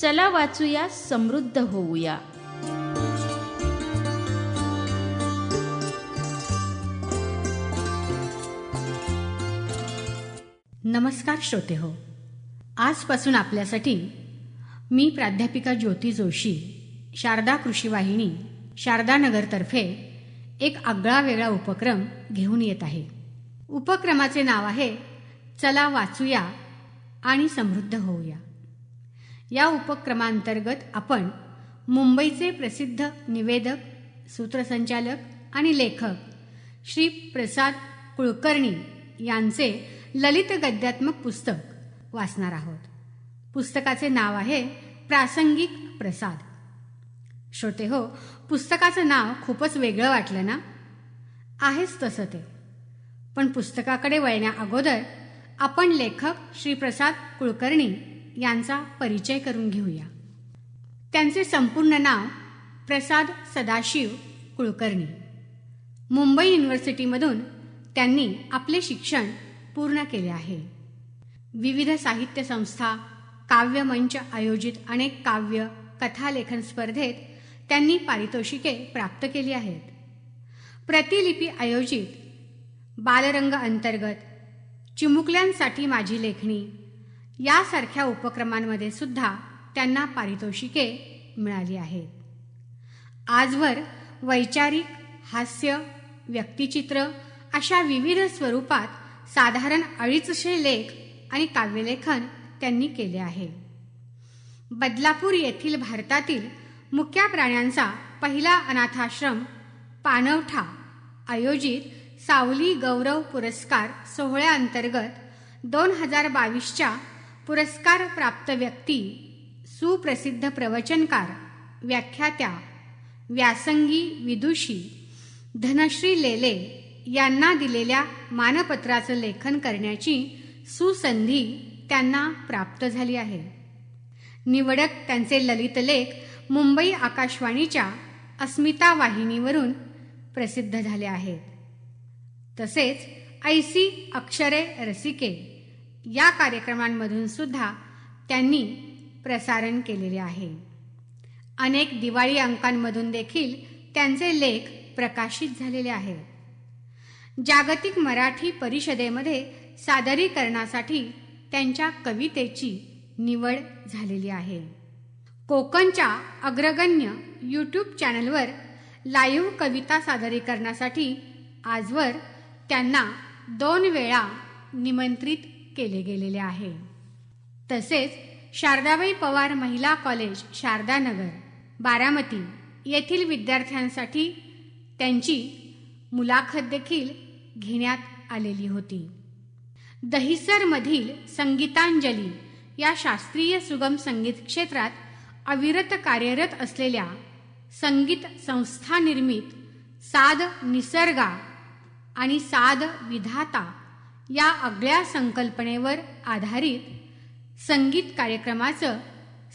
चला वाचूया समृद्ध होऊया. नमस्कार श्रोते हो. आजपासून आपल्यासाठी मी प्राध्यापिका ज्योती जोशी शारदा कृषी वाहिनी शारदानगरतर्फे एक आगळा वेगळा उपक्रम घेऊन येत आहे. उपक्रमाचे नाव आहे चला वाचूया आणि समृद्ध होऊया. या उपक्रमांतर्गत आपण मुंबईचे प्रसिद्ध निवेदक सूत्रसंचालक आणि लेखक श्री प्रसाद कुलकर्णी यांचे ललित गद्यात्मक पुस्तक वाचणार आहोत. पुस्तकाचे नाव आहे प्रासंगिक प्रसाद. श्रोते हो पुस्तकाचं नाव खूपच वेगळं वाटलं ना? आहेच तसं ते. पण पुस्तकाकडे वळण्या अगोदर आपण लेखक श्री प्रसाद कुलकर्णी यांचा परिचय करून घेऊया. त्यांचे संपूर्ण नाव प्रसाद सदाशिव कुलकर्णी. मुंबई युनिव्हर्सिटीमधून त्यांनी आपले शिक्षण पूर्ण केले आहे. विविध साहित्य संस्था काव्यमंच आयोजित अनेक काव्य कथालेखन स्पर्धेत त्यांनी पारितोषिके प्राप्त केली आहेत. प्रतिलिपी आयोजित बालरंग अंतर्गत चिमुकल्यांसाठी माझी लेखणी यासारख्या उपक्रमांमध्ये सुद्धा त्यांना पारितोषिके मिळाली आहेत. आजवर वैचारिक हास्य व्यक्तिचित्र अशा विविध स्वरूपात साधारण अडीचशे लेख आणि काव्यलेखन त्यांनी केले आहे. बदलापूर येथील भारतातील मुक्या प्राण्यांचा पहिला अनाथाश्रम पानवठा आयोजित सावली गौरव पुरस्कार सोहळ्याअंतर्गत दोन हजार बावीसच्या पुरस्कार प्राप्त व्यक्ती सुप्रसिद्ध प्रवचनकार व्याख्यात्या व्यासंगी विदुषी धनश्री लेले यांना दिलेल्या मानपत्राचं लेखन करण्याची सुसंधी त्यांना प्राप्त झाली आहे. निवडक त्यांचे ललितलेख मुंबई आकाशवाणीच्या अस्मिता वाहिनीवरून प्रसिद्ध झाले आहेत. तसेच ऐसी अक्षरे रसिके या कार्यक्रमांमधून सुद्धा त्यांनी प्रसारण केलेले आहे. अनेक दिवाळी अंकांमधून देखील त्यांचे लेख प्रकाशित झालेले आहेत जागतिक मराठी परिषदेमध्ये सादरीकरणासाठी त्यांच्या कवितेची निवड झालेली आहे. कोकणच्या अग्रगण्य यूट्यूब चॅनलवर लाईव्ह कविता सादरीकरणासाठी आजवर त्यांना दोन वेळा निमंत्रित केले गेलेले आहे. तसेच शारदाबाई पवार महिला कॉलेज शारदानगर बारामती येथील विद्यार्थ्यांसाठी त्यांची मुलाखत देखील घेण्यात आलेली होती. दहिसरमधील संगीतांजली या शास्त्रीय सुगम संगीत क्षेत्रात अविरत कार्यरत असलेल्या संगीत संस्था निर्मित साध निसर्गा आणि साध विधाता या आगळ्या संकल्पनेवर आधारित संगीत कार्यक्रमाचं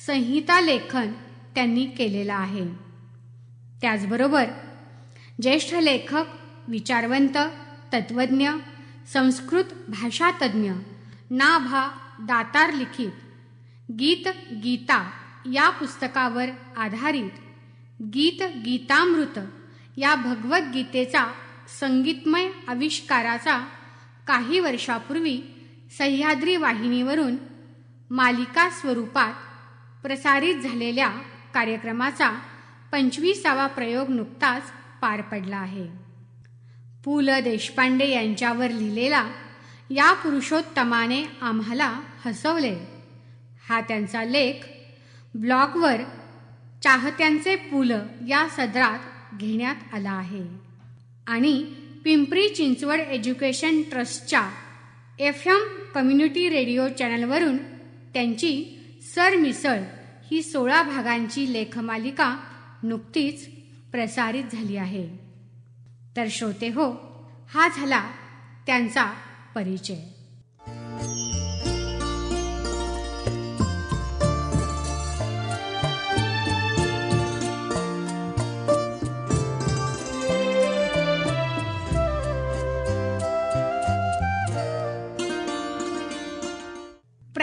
संहिता लेखन त्यांनी केलेलं आहे. त्याचबरोबर ज्येष्ठ लेखक विचारवंत तत्वज्ञ संस्कृत भाषातज्ञ ना भा दातार लिखित गीत गीता या पुस्तकावर आधारित गीत गीतामृत या भगवद्गीतेचा संगीतमय आविष्काराचा काही वर्षापूर्वी सह्याद्री वाहिनीवरून मालिका स्वरूपात प्रसारित झालेल्या कार्यक्रमाचा पंचवीसावा प्रयोग नुकताच पार पडला आहे. पु. ल. देशपांडे यांच्यावर लिहिलेला या पुरुषोत्तमाने आम्हाला हसवले. हा त्यांचा लेख ब्लॉगवर चाहत्यांचे पुल या सदरात घेण्यात आला आहे. आणि पिंपरी चिंचवड एज्युकेशन ट्रस्टच्या एफ एम कम्युनिटी रेडिओ चॅनलवरून त्यांची सरमिसळ ही सोळा भागांची लेखमालिका नुकतीच प्रसारित झाली आहे. तर श्रोते हो हा झाला त्यांचा परिचय.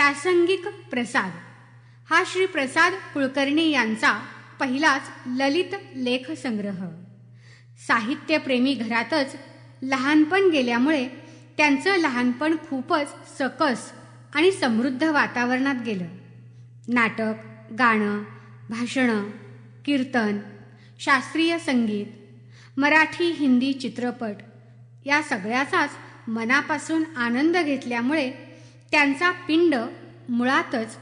प्रासंगिक प्रसाद. हा श्री प्रसाद कुलकर्णी यांचा पहिलाच ललित लेख संग्रह. साहित्यप्रेमी घरातच लहानपण गेल्यामुळे त्यांचं लहानपण खूपच सकस आणि समृद्ध वातावरणात गेलं. नाटक गाणं भाषणं कीर्तन शास्त्रीय संगीत मराठी हिंदी चित्रपट या सगळ्याचाच मनापासून आनंद घेतल्यामुळे त्यांचा पिंड मुळातच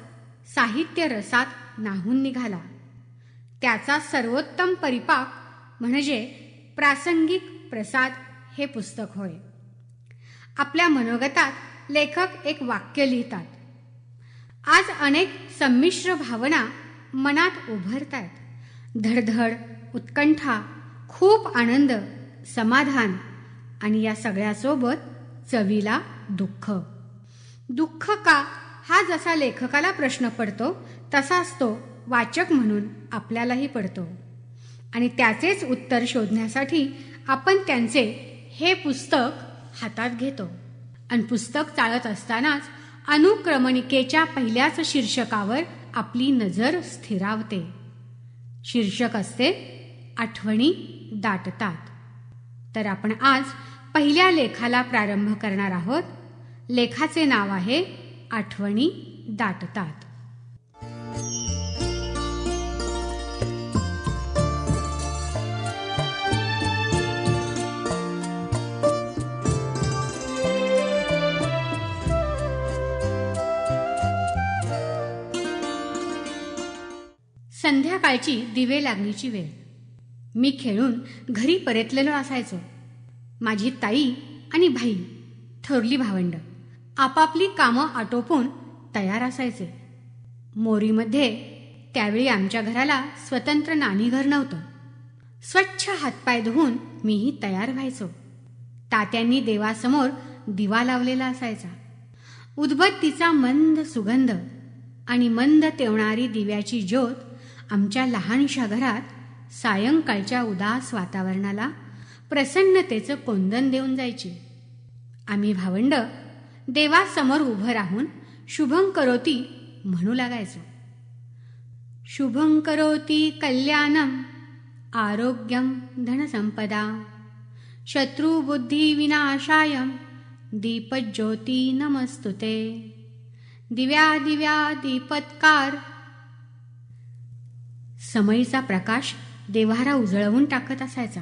साहित्य रसात नाहून निघाला. त्याचा सर्वोत्तम परिपाक म्हणजे प्रासंगिक प्रसाद हे पुस्तक होय. आपल्या मनोगतात लेखक एक वाक्य लिहितात. आज अनेक संमिश्र भावना मनात उभरत आहेत धडधड उत्कंठा खूप आनंद समाधान आणि या सगळ्यासोबत चवीला दुःख. दुःख का? हा जसा लेखकाला प्रश्न पडतो तसाच तो वाचक म्हणून आपल्यालाही पडतो. आणि त्याचेच उत्तर शोधण्यासाठी आपण त्यांचे हे पुस्तक हातात घेतो. आणि पुस्तक चाळत असतानाच अनुक्रमणिकेच्या पहिल्याच शीर्षकावर आपली नजर स्थिरावते. शीर्षक असते आठवणी दाटतात. तर आपण आज पहिल्या लेखाला प्रारंभ करणार आहोत. लेखाचे नाव आहे आठवणी दाटतात. संध्याकाळची दिवे लागणीची वेळ. मी खेळून घरी परतलेलो असायचो. माझी ताई आणि भाई थोरली भावंड. आपापली कामं आटोपून तयार असायचे. मोरीमध्ये त्यावेळी आमच्या घराला स्वतंत्र नाणीघर नव्हतं. स्वच्छ हातपाय धुवून मीही तयार व्हायचो. तात्यांनी देवासमोर दिवा लावलेला असायचा. उदबत्तीचा मंद सुगंध आणि मंद तेवणारी दिव्याची ज्योत आमच्या लहानशा घरात सायंकाळच्या उदास वातावरणाला प्रसन्नतेचं कोंदण देऊन जायची. आम्ही भावंड देवासमोर उभं राहून शुभं करोती म्हणू लागायचो. शुभं करोती कल्याणम आरोग्यम धनसंपदा शत्रुबुद्धी विनाशाय दीपज्योती नमस्तुते. दिव्या दिव्या दीपत्कार. समयीचा प्रकाश देवारा उजळवून टाकत असायचा.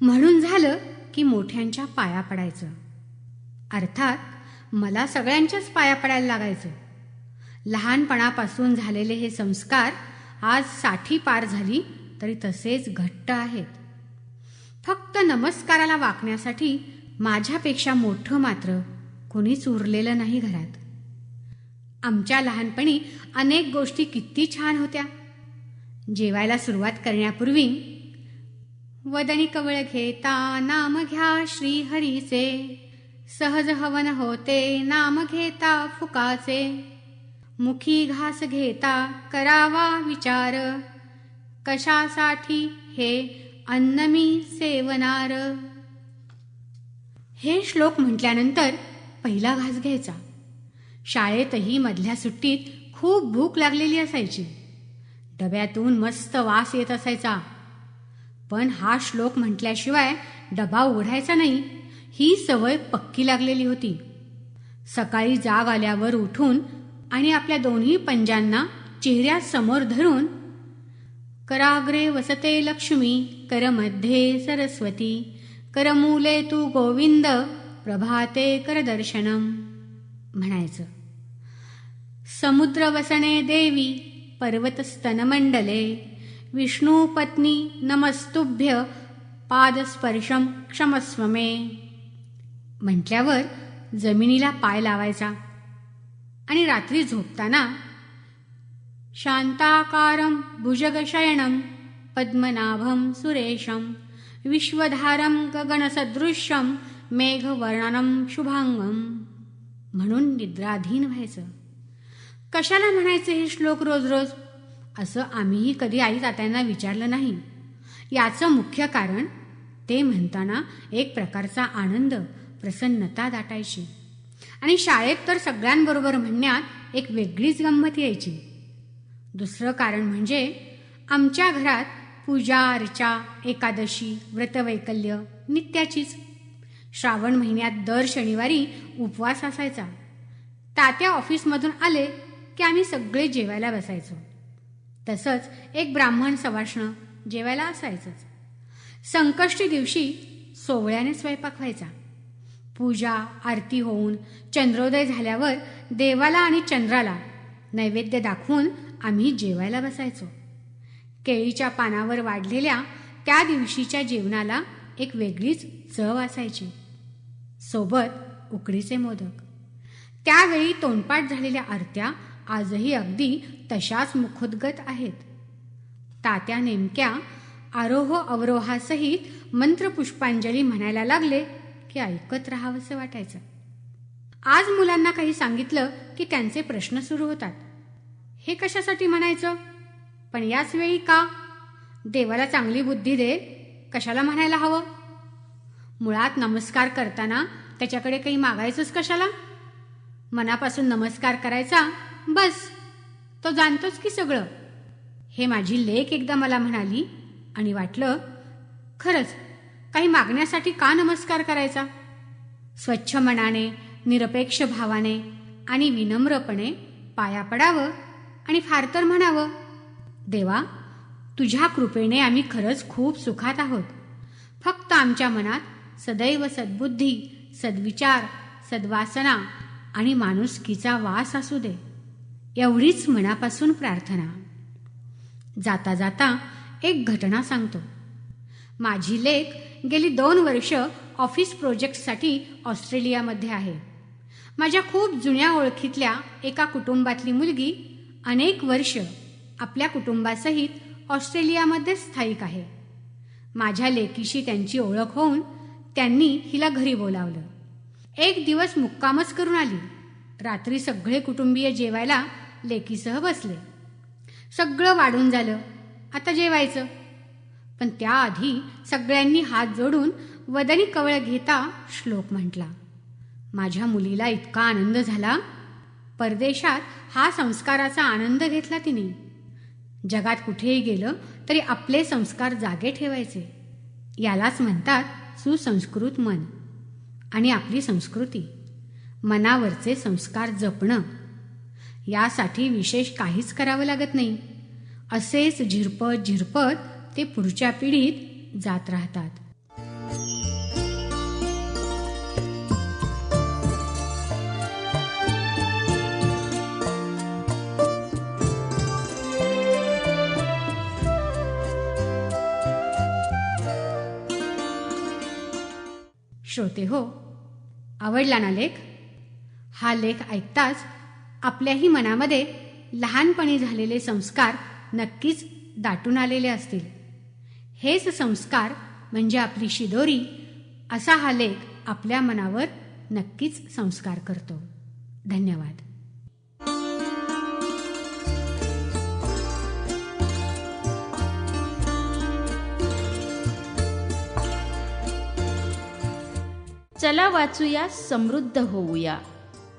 म्हणून झालं की मोठ्यांच्या पाया पडायचं. अर्थात मला सगळ्यांच्याच पाया पडायला लागायचं. लहानपणापासून झालेले हे संस्कार आज साठी पार झाली तरी तसेच घट्ट आहेत. फक्त नमस्काराला वाकण्यासाठी माझ्यापेक्षा मोठं मात्र कोणीच उरलेलं नाही घरात. आमच्या लहानपणी अनेक गोष्टी किती छान होत्या. जेवायला सुरुवात करण्यापूर्वी वदनी कवळ घेता नाम घ्या श्रीहरीचे. सहज हवन होते नाम घेता फुकाचे. मुखी घास घेता करावा विचार. कशासाठी हे अन्न मी सेवनार. हे श्लोक म्हटल्यानंतर पहिला घास घ्यायचा. शाळेतही मधल्या सुट्टीत खूप भूक लागलेली असायची. डब्यातून मस्त वास येत असायचा. पण हा श्लोक म्हटल्याशिवाय डबा उघडायचा नाही. ही सवय पक्की लागलेली होती. सकाळी जाग आल्यावर उठून आणि आपल्या दोन्ही पंजांना चेहऱ्यासमोर धरून कराग्रे वसते लक्ष्मी करमध्ये सरस्वती करमूले तू गोविंद प्रभाते करदर्शनम म्हणायचं. समुद्रवसने देवी पर्वतस्तनमंडले विष्णुपत्नी नमस्तुभ्य पादस्पर्शम क्षमस्वमे म्हटल्यावर जमिनीला पाय लावायचा आणि रात्री झोपताना शान्ताकारं भुजगशयनं पद्मनाभं सुरेशं विश्वधारं गगनसदृश्यं मेघवर्णनं शुभांगम म्हणून निद्राधीन व्हायचं. कशाला म्हणायचे हे श्लोक रोज रोज? असं आम्हीही कधी आई तात्यांना विचारलं नाही. याचं मुख्य कारण ते म्हणताना एक प्रकारचा आनंद प्रसन्नता दाटायची. आणि शाळेत तर सगळ्यांबरोबर म्हणण्यात एक वेगळीच गंमत यायची. दुसरं कारण म्हणजे आमच्या घरात पूजा अर्चा एकादशी व्रतवैकल्य नित्याचीच. श्रावण महिन्यात दर शनिवारी उपवास असायचा. तात्या ऑफिसमधून आले की आम्ही सगळे जेवायला बसायचो. तसंच एक ब्राह्मण सवाष्ण जेवायला असायचंच. संकष्टी दिवशी सोवळ्याने स्वयंपाक व्हायचा. पूजा आरती होऊन चंद्रोदय झाल्यावर देवाला आणि चंद्राला नैवेद्य दाखवून आम्ही जेवायला बसायचो. केळीच्या पानावर वाढलेल्या त्या दिवशीच्या जेवणाला एक वेगळीच चव असायची. सोबत उकडीचे मोदक. त्यावेळी तोंडपाठ झालेल्या आरत्या आजही अगदी तशाच मुखोद्गत आहेत. तात्या नेमक्या आरोह अवरोहासहित मंत्रपुष्पांजली म्हणायला लागले की ऐकत राहावंसं वाटायचं. आज मुलांना काही सांगितलं की त्यांचे प्रश्न सुरू होतात. हे कशासाठी म्हणायचं? पण याच वेळी का? देवाला चांगली बुद्धी दे कशाला म्हणायला हवं? मुळात नमस्कार करताना त्याच्याकडे काही मागायचंच कशाला? मनापासून नमस्कार करायचा? बस तो जाणतोच की सगळं. हे माझी लेख एकदा मला म्हणाली आणि वाटलं खरंच काही मागण्यासाठी का नमस्कार करायचा? स्वच्छ मनाने निरपेक्ष भावाने आणि विनम्रपणे पाया पडावं आणि फार तर म्हणावं देवा तुझ्या कृपेने आम्ही खरंच खूप सुखात आहोत. फक्त आमच्या मनात सदैव सद्बुद्धी सद्विचार सद्वासना आणि माणुसकीचा वास असू दे. एवढीच मनापासून प्रार्थना. जाता जाता एक घटना सांगतो. माझी लेख गेली दोन वर्ष ऑफिस प्रोजेक्टसाठी ऑस्ट्रेलियामध्ये आहे. माझ्या खूप जुन्या ओळखीतल्या एका कुटुंबातली मुलगी अनेक वर्ष आपल्या कुटुंबासहित ऑस्ट्रेलियामध्ये स्थायिक आहे. माझ्या लेकीशी त्यांची ओळख होऊन त्यांनी हिला घरी बोलावलं. एक दिवस मुक्कामच करून आली. रात्री सगळे कुटुंबीय जेवायला लेकीसह बसले. सगळं वाढून झालं. आता जेवायचं? पण त्याआधी सगळ्यांनी हात जोडून वदनी कवळ घेता श्लोक म्हटला. माझ्या मुलीला इतका आनंद झाला. परदेशात हा संस्काराचा आनंद घेतला तिने. जगात कुठेही गेलं तरी आपले संस्कार जागे ठेवायचे. यालाच म्हणतात सुसंस्कृत मन. आणि आपली संस्कृती. मनावरचे संस्कार जपणं. यासाठी विशेष काहीच करावं लागत नाही. असेच झिरपत झिरपत ते पुढच्या पिढीत जात राहतात. श्रोते हो आवडला ना लेख? हा लेख ऐकताच आपल्याही मनामध्ये लहानपणी झालेले संस्कार नक्कीच दाटून आलेले असतील. हेच संस्कार म्हणजे आपली शिदोरी असा हा लेख आपल्या मनावर नक्कीच संस्कार करतो. धन्यवाद. चला वाचूया समृद्ध होऊया.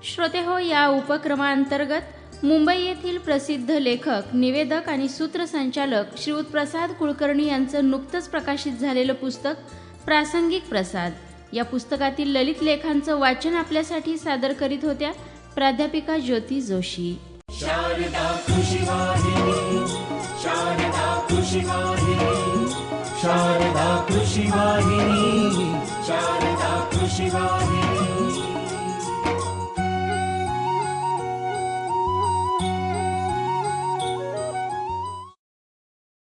श्रोते हो या उपक्रमाअंतर्गत मुंबई येथील प्रसिद्ध लेखक निवेदक आणि सूत्रसंचालक श्रीयुत प्रसाद कुलकर्णी यांचं नुकतंच प्रकाशित झालेलं पुस्तक प्रासंगिक प्रसाद. या पुस्तकातील ललित लेखांचं वाचन आपल्यासाठी सादर करीत होत्या प्राध्यापिका ज्योती जोशी. शारदा कृषिवाहिनी शारदा